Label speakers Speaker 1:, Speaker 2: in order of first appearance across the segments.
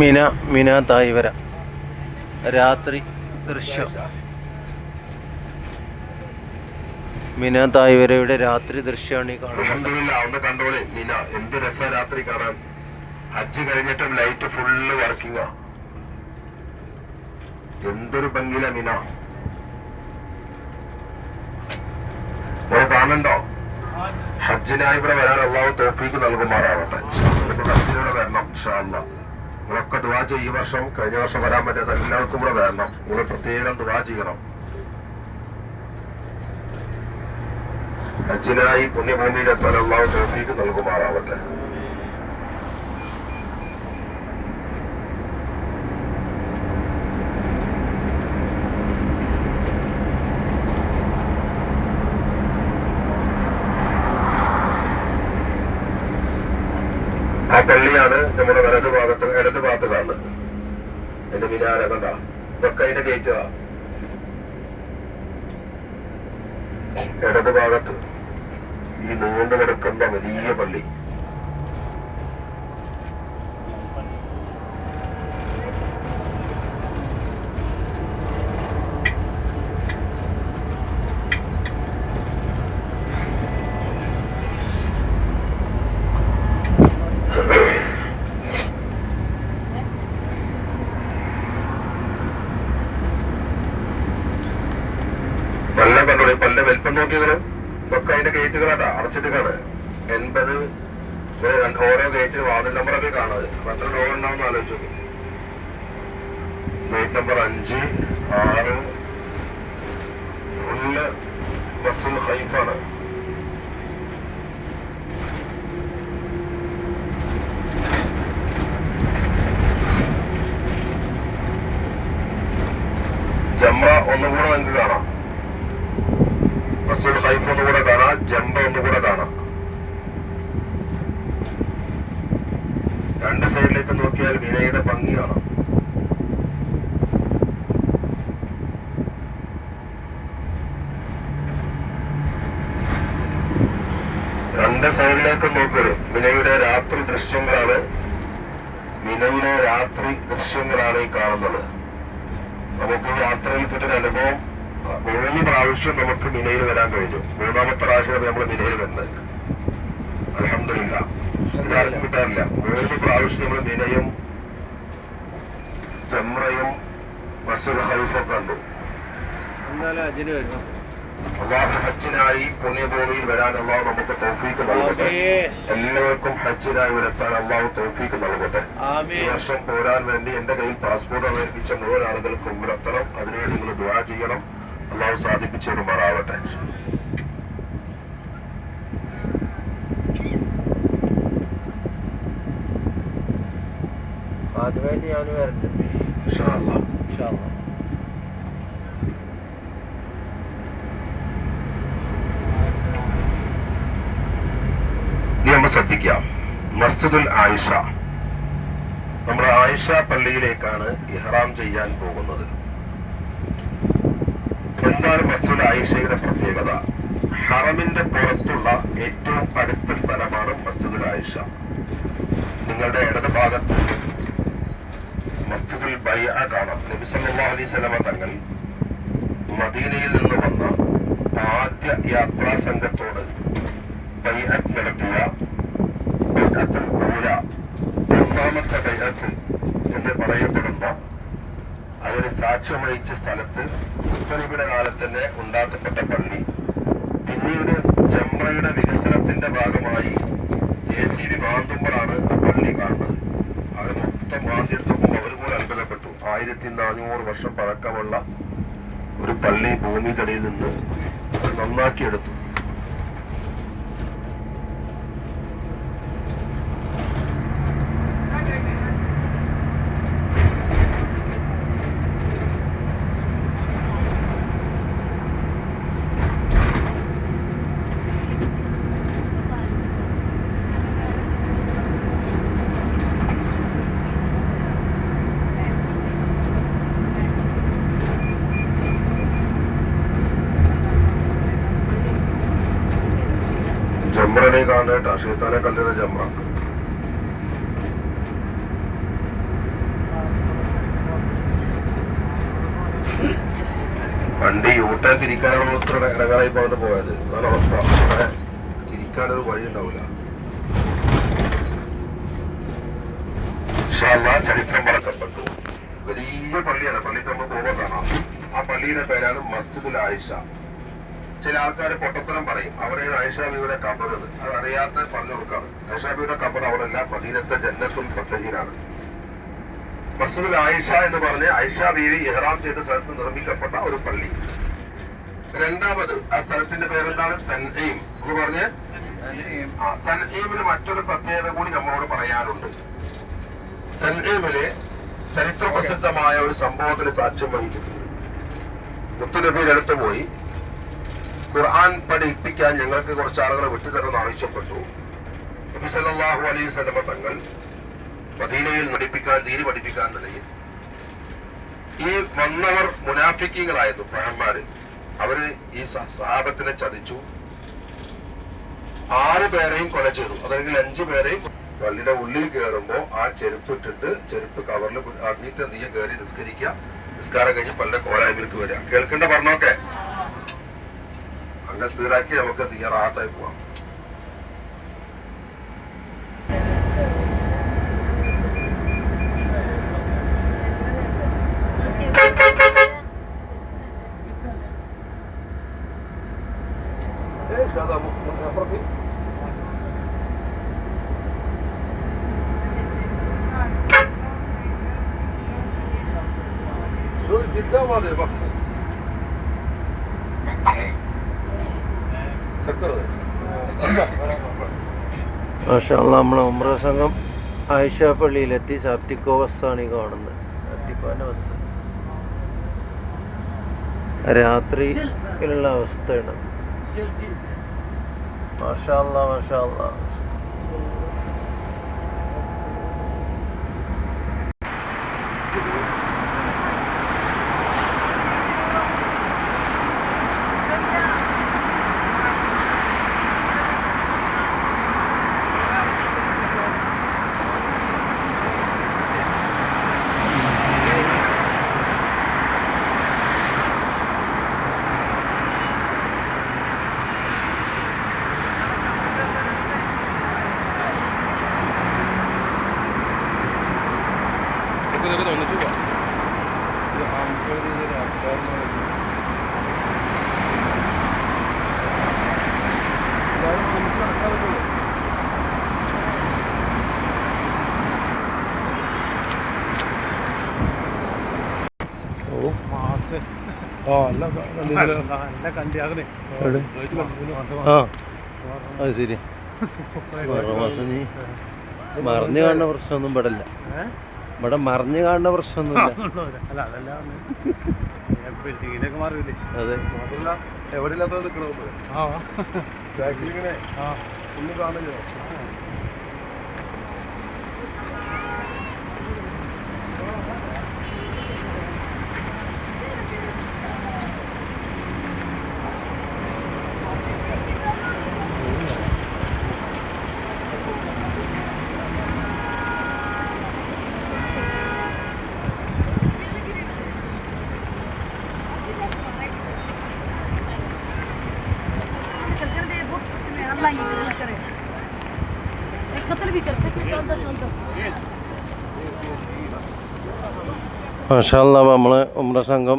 Speaker 1: മിന മിന തായ്വര. രാത്രി ദൃശ്യം. മിന തായ്വരയുടെ രാത്രി ദൃശ്യമാണ് ഈ കാണുന്നത്.
Speaker 2: അവിടെ കണ്ടോളെ മിന എന്ത് രസ രാത്രി കാണാൻ. ഹജ്ജ് കഴിഞ്ഞിട്ടും ലൈറ്റ് ഫുള്ള് വർക്കിംഗ് എന്തൊരു ഭംഗിയില മിന. നിങ്ങൾ കാണണ്ടോ ഹജ്ജിനായി ഇവിടെ വരാൻ അള്ളാഹു തോഫീക്ക് നൽകുമാറാവട്ടെ. ഹജ്ജിനോടെ വരണം ഇൻഷാ അല്ലാ. നിങ്ങളൊക്കെ ദുവാ ചെയ്യും ഈ വർഷം. കഴിഞ്ഞ വർഷം വരാൻ പറ്റാത്ത എല്ലാവർക്കും കൂടെ വരണം. നിങ്ങൾ പ്രത്യേകം ദുവാ ചെയ്യണം. ഹജ്ജിനായി പുണ്യഭൂമിയിലെത്താൻ അള്ളാഹു തോഫീക്ക് നൽകുമാറാവട്ടെ. ആ പള്ളിയാണ് നമ്മുടെ വലത് ഭാഗത്ത് ഇടത് ഭാഗത്ത് കാണുന്നത് മിനാര കണ്ട? ഇതൊക്കെ അതിന്റെ ഗേറ്റാ ഇടത് ഭാഗത്ത് ഈ നീണ്ടു കിടക്കേണ്ട വലിയ പള്ളി നല്ല കണ്ടോളി നോക്കിയതിന് ഇതൊക്കെ അതിന്റെ ഗേറ്റുകളാട്ടാ അടച്ചിട്ടാണ് എൺപത് ഓരോ ഗേറ്റ് വാതിൽ നമ്പറൊക്കെ കാണുന്നത് അപ്പൊ എത്ര ഡോർ ഉണ്ടാവും ആലോചിച്ചു ഗേറ്റ് നമ്പർ അഞ്ച് ആറ് ഫുള്ള് ബസ്സുൽ ഹൈഫാണ് ജമ്ര ഒന്നുകൂടെ നിങ്ങൾക്ക് കാണാം. ബസ്സുൽ ഹൈഫ് ഒന്നുകൂടെ കാണാം ജമ്പ ഒന്നും കൂടെ കാണാം. രണ്ട് സൈഡിലേക്ക് നോക്കിയാൽ വിനയുടെ ഭംഗി കാണാം. രണ്ട് സൈഡിലേക്ക് നോക്കരുത് മിനയുടെ രാത്രി ദൃശ്യങ്ങളാണ്. മിനയിലെ രാത്രി ദൃശ്യങ്ങളാണ് ഈ കാണുന്നത്. നമുക്ക് യാത്രയിൽ കിട്ടുന്ന അനുഭവം മൂന്ന് പ്രാവശ്യം നമുക്ക് മിനയിൽ വരാൻ കഴിഞ്ഞു. മൂന്നാമത്തെ പ്രാവശ്യം നമ്മൾ മിനയിൽ വരുന്നത് അലഹമില്ല ഇതാർക്കും കിട്ടാറില്ല മൂന്ന് പ്രാവശ്യം നമ്മൾ മിനയും ചെമ്രയും മസുൽ ഹൈഫും കണ്ടു. അള്ളാഹു ഹജ്ജിനായി പുണ്യഭൂമിയിൽ വരാൻ അള്ളാഹു നമുക്ക് തോഫീക്ക് നൽകട്ടെ. എല്ലാവർക്കും ഹജ്ജിനായി വരെത്താൻ അള്ളാഹു തോഫീക്ക് നൽകട്ടെ. ഈ വർഷം പോരാൻ വേണ്ടി എന്റെ കയ്യിൽ പാസ്പോർട്ട് അപേക്ഷിച്ച മുഴുവൻ ആളുകൾക്കും ഇവിടെത്തണം അതിനുവേണ്ടി നിങ്ങൾ ദുആ ചെയ്യണം. അള്ളാഹു സാധിപ്പിച്ചു തരുമാറാവട്ടെ
Speaker 1: ആദ്യമായിട്ട് ഞാൻ
Speaker 2: നമ്മൾ ശ്രദ്ധിക്കാം. മസ്ജിദുൽ ആയിഷ. നമ്മുടെ ആയിഷ പള്ളിയിലേക്കാണ് ഇഹ്റാം ചെയ്യാൻ പോകുന്നത്. എന്താണ് മസ്ജിദ് ആയിഷയുടെ പ്രത്യേകത. ഹറമിന്റെ പുറത്തുള്ള ഏറ്റവും അടുത്ത സ്ഥലമാണ് മസ്ജിദുൽ ആയിഷ നിങ്ങളുടെ ഇടത് ഭാഗത്ത് മസ്ജിദുൽ ബൈഅ കാണാം. നബി സല്ലല്ലാഹു അലൈഹി വസല്ലമ തങ്ങൾ മദീനയിൽ നിന്ന് വന്ന ആദ്യ യാത്രാ സംഘത്തോട് ബൈഅത്ത് നടത്തിയ ബൈഅത്തുൽ ഊല ഒന്നാമത്തെ ബൈഅത്ത് എന്ന് പറയപ്പെടുന്ന അതിന് സാക്ഷ്യം വഹിച്ച സ്ഥലത്ത് മുത്തലിബിയുടെ കാലത്ത് തന്നെ ഉണ്ടാക്കപ്പെട്ട പള്ളി പിന്നീട് ചെമ്പ്രയുടെ വികസനത്തിന്റെ ഭാഗമായി ജെ സി ബി മാന്തുമ്പോഴാണ് ആ പള്ളി കാണുന്നത്. അത് മൊത്തം മാന്തിയെടുത്തപ്പോൾ അവർ പോലും അത്ഭുതപ്പെട്ടു ആയിരത്തി നാനൂറ് വർഷം പഴക്കമുള്ള ഒരു പള്ളി ഭൂമിക്കടിയിൽ നിന്ന് നന്നാക്കിയെടുത്തു. ഷെയ്ത്താനെ കാണേട്ടാ ഷെയ്ത്താനെ കണ്ടത് ജമ്ര. വണ്ടി യൂട്ടേ തിരിക്കാനാണ് ഇത്ര ഇടകളായി പോകാതെ പോയത്. അതാണ് അവസ്ഥ. അവിടെ തിരിക്കാനൊരു വഴി ഉണ്ടാവില്ല ചരിത്രം പറക്കപ്പെട്ടു വലിയ പള്ളിയാണ്. പള്ളിക്ക് നമ്മൾ പോകുമ്പോൾ കാണാം. ആ പള്ളിയുടെ പേരാണ് മസ്ജിദുൽ ആയിഷ. ചില ആൾക്കാർ പൊട്ടത്തരം പറയും അവരെ ഐഷാബിയുടെ കബർ അത് അറിയാത്ത പറഞ്ഞു കൊടുക്കാണ് ഐഷാബിയുടെ കബർ അവിടെല്ല മദീനത്തെ ജന്നത്തും ഫത്തഹീനാണ് മസ്ജിദുൽ ആയിഷ എന്ന് പറഞ്ഞ് ഐഷ ബീവി ഇഹ്റാം ചെയ്ത സ്ഥലത്ത് നിർമ്മിക്കപ്പെട്ട ഒരു പള്ളി. രണ്ടാമത് ആ സ്ഥലത്തിന്റെ പേരെന്താണ്? തൻഹീം എന്ന് പറഞ്ഞ്. തൻഹീമിന് മറ്റൊരു പ്രത്യേകത കൂടി നമ്മളോട് പറയാനുണ്ട്. തൻഹീമിൽ ചരിത്ര പ്രസിദ്ധമായ ഒരു സംഭവത്തിന് സാക്ഷ്യം വഹിച്ചിട്ടുണ്ട്. മുത്തുനബിയുടെ അടുത്ത് പോയി. ഖുർആൻ പഠിപ്പിക്കാൻ ഞങ്ങൾക്ക് കുറച്ച് ആളുകളെ വിട്ടുതരണം ആവശ്യപ്പെട്ടു. നബി സല്ലല്ലാഹു അലൈഹി സ്വലമ തങ്ങൾ മദീനയിൽ നടിപ്പിക്കാൻ ദീനി പഠിപ്പിക്കാൻ നിലയിൽ ഈ വന്നവർ മുനാഫിക്കുകളായിരുന്നു പഴന്മാര് അവർ ഈ സഹാബത്തിനെ ചതിച്ചു. ആറ് പേരെയും കൊല ചെയ്തു. അതല്ലെങ്കിൽ അഞ്ചു പേരെയും പള്ളിയുടെ ഉള്ളിൽ കയറുമ്പോ ആ ചെരുപ്പ് ഇട്ടിട്ട് ചെരുപ്പ് കവറിൽ ആക്കിയിട്ട് നീ കയറി നിസ്കരിക്കുക നിസ്കാരം കഴിഞ്ഞ് പള്ളിയുടെ കോലായ്മയിലേക്ക് വരിക. കേൾക്കേണ്ട പറഞ്ഞോക്കെ അങ്ങനെ സ്പീഡാക്കി നമുക്ക് നിയർ റാത്തായി പോവാം.
Speaker 1: മാഷാല്ല നമ്മളെ ഉമ്ര സംഘം ആയിഷ പള്ളിയിലെത്തി സാപ്തിക്കോ ബസ്സാണ് ഈ കാണുന്നത്. സാപ്തിക്കോന്റെ ബസ്. രാത്രിയിലുള്ള അവസ്ഥയാണ്. മാഷാല്ല മാഷാല്ല
Speaker 3: ആ
Speaker 1: ആ അത് ശരി. മാസം നീ മറിഞ്ഞു കാണുന്ന പ്രശ്നമൊന്നും ഇവിടെ ഇല്ല ഇവിടെ മറിഞ്ഞു കാണുന്ന പ്രശ്നമൊന്നുമില്ല
Speaker 4: മാറിയില്ലേ?
Speaker 1: അതെ.
Speaker 3: എവിടെ ഇല്ലാത്ത നിൽക്കണോ
Speaker 4: ആ.
Speaker 1: മാഷാല്ല നമ്മൾ ഉമ്ര സംഘം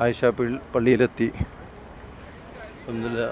Speaker 1: ആയിഷ പള്ളി- പള്ളിയിലെത്തി അൽഹംദുലില്ലാ.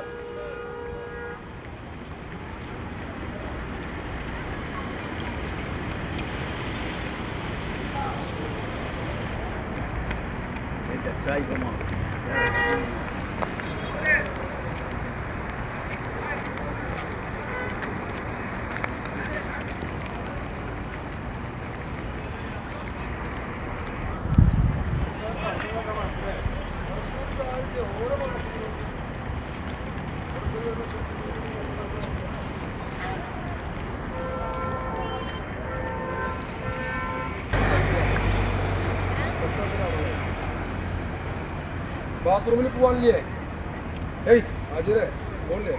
Speaker 3: ബാത്റൂമിൽ പോവാനില്ലേ? ഏയ് അജിരെ പോണില്ലേ?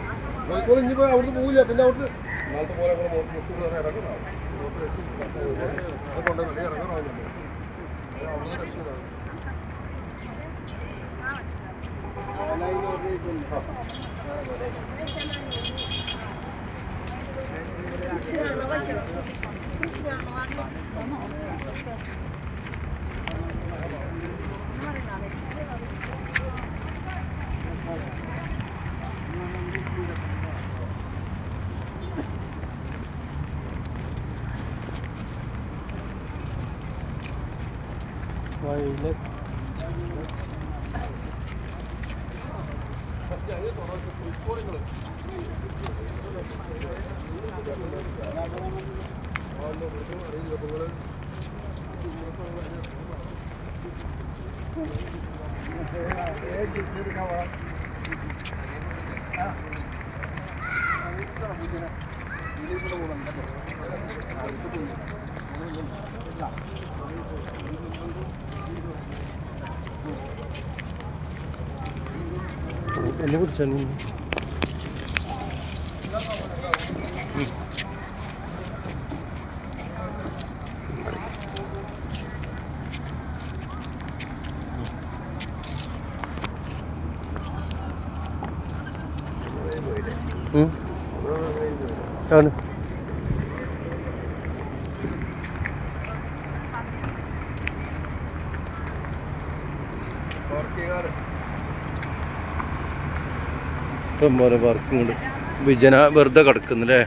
Speaker 3: കോഴിക്കോട് പോയി അവിടുന്ന് പോവില്ല പിന്നെ അവിടുന്ന് നാളത്തെ പോലെ കൂടെ മുട്ടൂർ ഇറങ്ങണം കൊണ്ടുവന്നില്ലേ ഇറങ്ങണം അവിടുന്ന് രക്ഷയില്ല
Speaker 1: എന്നെ കുറിച്ചാണ് ആണ് ഇഷ്ടം പോലെ വർക്കും കൊണ്ട് വിജന വെറുതെ കിടക്കുന്നില്ലേ?